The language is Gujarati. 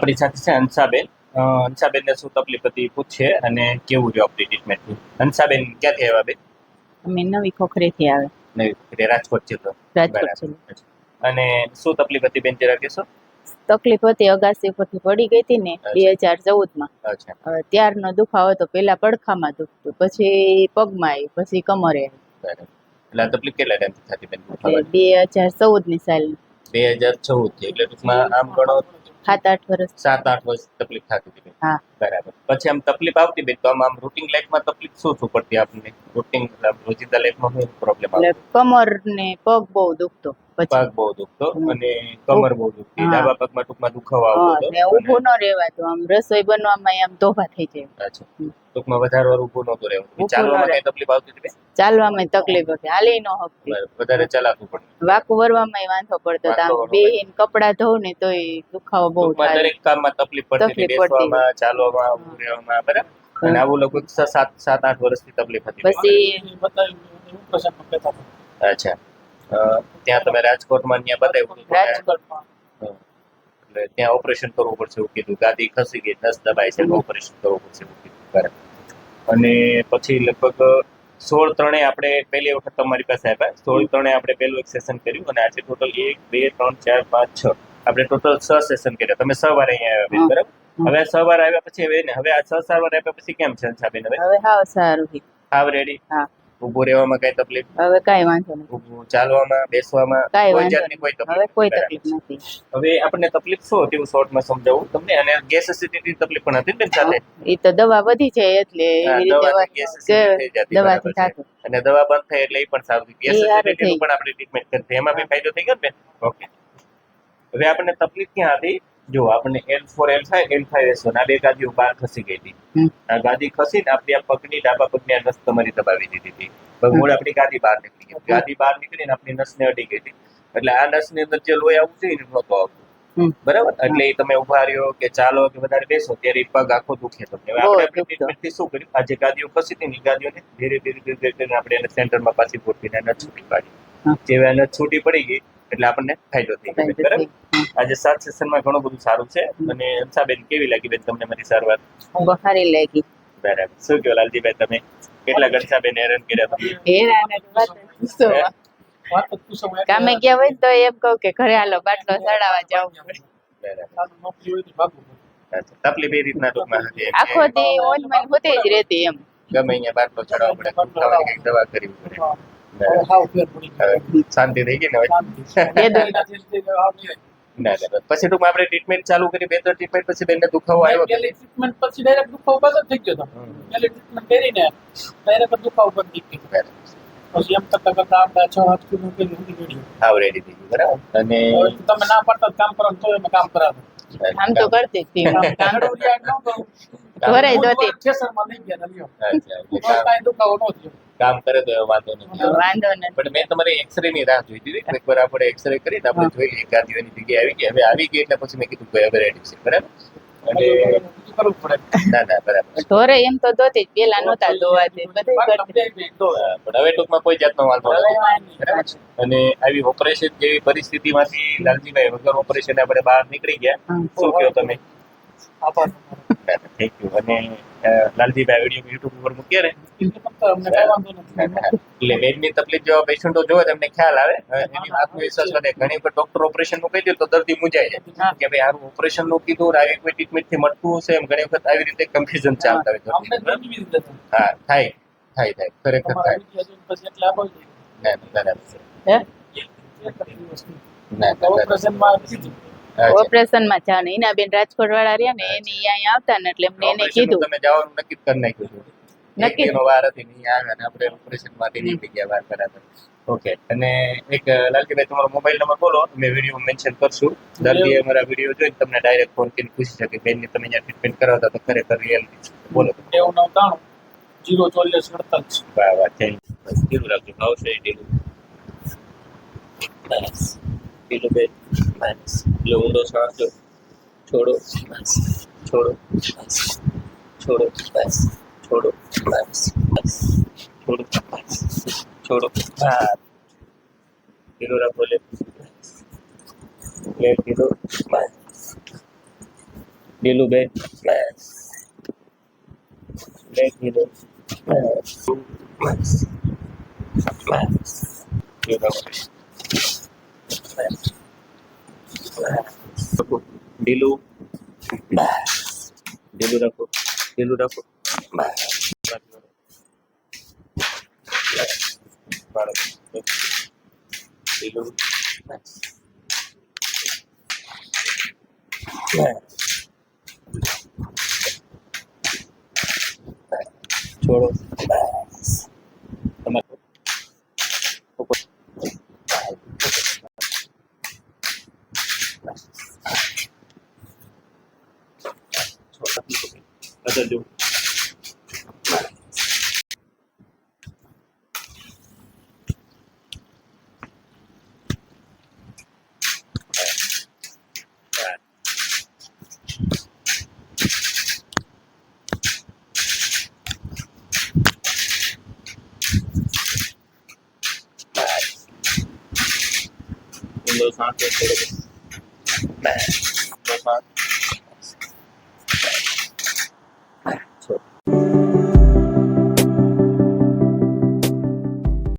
આપણી સાથે છે હંસાબેન. હંસાબેનને શું તકલીફ હતી પૂછે અને કેવું રહ્યું આપણી ટ્રીટમેન્ટ હંસાબેન ક્યાંથી આવ્યા બેન? અમે નવી ખોખરેથી આવે. નવી ખોખરે રાજકોટ છે તો? રાજકોટ અને શું તકલીફ હતી બેન જરા કહેશો? તકલીફ હતી અગાસી પરથી પડી ગઈ હતી ને બે હજાર ચૌદમાં ત્યારનો દુખાવો તો પેલા પડખામાં દુખતું પછી પગમાં આવી પછી કમરે એટલે તકલીફ કેટલા ટાઈમથી થતી બેન બે હજાર ચૌદની સાલ બે હજાર ચૌદથી એટલે ટૂંકમાં આમ ગણો સાત આઠ વર્ષ. સાત આઠ વર્ષ તકલીફ થતી હતી. હા. બરાબર. પછી આમ તકલીફ આવતી બેન તો આમ આમ રૂટિંગ લાઈફમાં તકલીફ શું શું પડતી આપને? રૂટિંગ રોજિંદા લાઈફમાં શું પ્રોબ્લેમ આવે કમર ને પગ બહુ દુખતો પગ બહુ દુખતો અને કમર બહુ દુખતી. ડાબા પગમાં ટૂંકમાં દુખાવો આવતો હતો ઊભું ન રહેવાતો આમ રસોઈ બનવામાં આમ તોફા થઈ જાય. અચ્છા. ટૂંકમાં વધારે વાર ઊભો નતો રહેવું. ચાલવામાં કઈ તકલીફ આવતી હતી ચાલવામાં તકલીફ હતી. હાલી ન હકતી. વધારે ચલાતું પડતું. વાકું વરવામાં વાંધો પડતો આમ બે બેહીને કપડા ધોઉં ને તોય દુખાવો બહુ થાય. દરેક કામમાં તકલીફ પડતી હતી. બેસવામાં ચાલવામાં ઊભું રહેવામાં બરાબર? અને આવું લગભગ સાત સાત આઠ વર્ષથી તકલીફ હતી. પછી અચ્છા. ત્યાં તમે રાજકોટમાં ત્યાં બતાવ્યું રાજકોટમાં. એટલે ત્યાં ઓપરેશન કરવું પડશે એવું કીધું. ગાદી ખસી ગઈ નસ દબાઈ છે ઓપરેશન કરવું પડશે એવું કીધું. બરાબર. અને પછી લગભગ સોળ ત્રણે આપણે પહેલી વખત તમારી પાસે આવ્યા. સોળ ત્રણે આપણે પહેલું એક સેશન કર્યું અને આજે ટોટલ એક બે ત્રણ ચાર પાંચ છ. આપણે ટોટલ છ સેશન કર્યા. તમે છ વાર અહીંયા આવ્યા બરાબર. હવે સવાર આવ્યા પછી હવે ને હવે આ છ સાત વાર આવ્યા પછી કેમ છે અંશાબેન હવે? હવે હાવ સારું છે. હાવ રેડી હા. ઊભું રહેવામાં કઈ તકલીફ? હવે કઈ વાંધો નહીં. ચાલવામાં બેસવામાં કાંઈ જાતની કોઈ તકલીફ હવે કોઈ તકલીફ નથી. હવે આપણને તકલીફ શું હતી હું શોર્ટમાં સમજાવું તમને? અને ગેસ એસિડિટી તકલીફ પણ હતી ને ચાલે એ તો દવા વધી છે એટલે દવાથી. થતું. અને દવા બંધ થાય એટલે એ પણ સારું ગેસ એ એસિડિટી પણ આપણે ટ્રીટમેન્ટ કરતી એમાં બી ફાયદો થઈ ગયો ને ઓકે હવે આપણને તકલીફ ક્યાં હતી? જો આપણને L four L five L five S આ બે ગાદીઓ બહાર ખસી ગઈ હતી આ ગાદી ખસીને આપણી આ પગની ડાબા પગની આ નસ તમારી દબાવી દીધી હતી મૂળ આપણી ગાદી બહાર નીકળી ગઈ ગાદી બહાર નીકળીને આપણી નસને અડી ગઈ હતી એટલે આ નસની અંદર જે લોહી આવવું જોઈએ એ નહોતું આવતું બરાબર એટલે એ તમે ઊભા રહ્યો કે ચાલો કે વધારે બેસો ત્યારે પગ આખો દુખે તમને આપણે ટ્રીટમેન્ટથી શું કર્યું આ જે ગાદીઓ ખસી હતી ને ગાદીઓને ધીરે ધીરે ધીરે ધીરે આપણે એને સેન્ટરમાં પાછી ગોઠવીને નસ છૂટી પાડી. જેવી નસ છૂટી પડી ગઈ એટલે આપણને ફાયદો થઈ ગયો બરાબર? આજે સાત સેશનમાં ઘણું બધું સારું છે. અને અંશાબેન કેવી લાગી બેન તમને મારી સારવાર સારી લાગી. બરાબર. શું કહો લાલજીભાઈ તમે? કેટલા ઘનસાબેન હેરાન કર્યા તમે. કામે ગયા હોય તો એમ કહું કે ઘરે હાલો બાટલો સડાવવા જાવ પડે તકલીફ એ રીતના ટૂંકમાં આખો દી ઓનમાં હોતે જ રહેતી એમ. ગમે અહીંયા બાટલો ચડાવવો પડે દવા કરવી પડે. શાંતિ થઈ ગઈ ને હવે ના ના પછી ટૂંકમાં આપણે ટ્રીટમેન્ટ ચાલુ કરી બે ત્રણ ટ્રીટમેન્ટ પછી બેનને દુખાવો આવ્યો ટ્રીટમેન્ટ પછી ડાયરેક્ટ દુખાવો બંધ થઈ ગયો હતો. ટ્રીટમેન્ટ કરીને ડાયરેક્ટ દુખાવો બંધ થઈ ગયો. પછી એમ કરતા કરતા આપણે છ સાત કિલો પેલી ઊંધી ગળી હાવ રેડી થઈ ગયું બરાબર. અને તમે ના પાડતા કામ કરો તો એમાં કામ કરાવે. તો કરતી હતી. કામ જરૂરિયાત ન કામ- કરે તો વાંધો નથી વાંધો નથી પણ મેં તમારી એક્સરે રાહ જોઈ હતી. એકવાર આપણે એક્સરે કરીને આપણે જગ્યાએ આવી ગઈ. હવે આવી ગઈ એટલે પછી મેં કીધું કે હવે રેડી છે. બરાબર? અને બીજું કરવું પડે. ના ના બરાબર. ઢોરે એમ તો દોતી પેલા નહોતા પણ હવે ટૂંકમાં કોઈ જાતનો વાંધો નથી. અને આવી ઓપરેશન જેવી પરિસ્થિતિમાંથી લાલજીભાઈ વગર ઓપરેશન આપણે બહાર નીકળી ગયા. શું કહો તમે? આભાર. થેન્ક યુ અને લાલજીભાઈ વીડિયો યુટ્યુબ ઉપર મૂકીએ ને એટલે બેનની તકલીફ જેવા પેશન્ટો જોવે તો એમને ખ્યાલ આવે. એની આત્મવિશ્વાસ વધે ઘણી વખત ડોક્ટર ઓપરેશનનું કહી દે તો દર્દી મૂંઝાય જાય. કે ભાઈ આનું ઓપરેશનનું કીધું આવી કોઈ ટ્રીટમેન્ટથી મળતું હશે એમ ઘણી વખત આવી રીતે કન્ફ્યુઝન ચાલતા હોય. હા. થાય. થાય થાય. ખરેખર થાય. ગયા. ના ના. ના. ના. ઓપરેશનમાં. ઓપરેશનમાં જાવ ને એના બેન રાજકોટ વાળા રહ્યા ને એની અહીંયા આવતા ને એટલે એમને એને કીધું. તમે જવાનું નક્કી જ કરી નાખ્યું છે. નક્કી નો વાર હતી ને આવે ને આપણે ઓપરેશન માટે નીકળી ગયા વાર બરાબર ઓકે અને એક લાલજીભાઈ તમારો મોબાઈલ નંબર બોલો. મેં વીડિયો મેન્શન કરશું. દર્દી અમારા વીડિયો જોઈને તમને ડાયરેક્ટ ફોન કરીને પૂછી શકે. બેનની તમે જ્યાં ટ્રીટમેન્ટ કરાવતા તો ખરેખર રિયાલિટી બોલો. નેવું નવ્વાણું, જીરો ચોલીસ અડતાલીસ. વાહ વાહ થેન્ક બસ ઢીલું રાખજો. ભાવ છે ડીલું બેન બસ એટલે ઊંડો શ્વાસ લો છોડો બસ છોડો બસ છોડો બસ છોડો બસ બસ છોડો બસ છોડો હા ઢીલું રાખો લે લે ઢીલું બસ નીલુબેન બસ બ્રેક નીલુ બસ બસ બસ ઢીલું બસ dilu. Bah dilu dapur dilu dilu. ಅದನ್ನು Those not good. Bad. Those not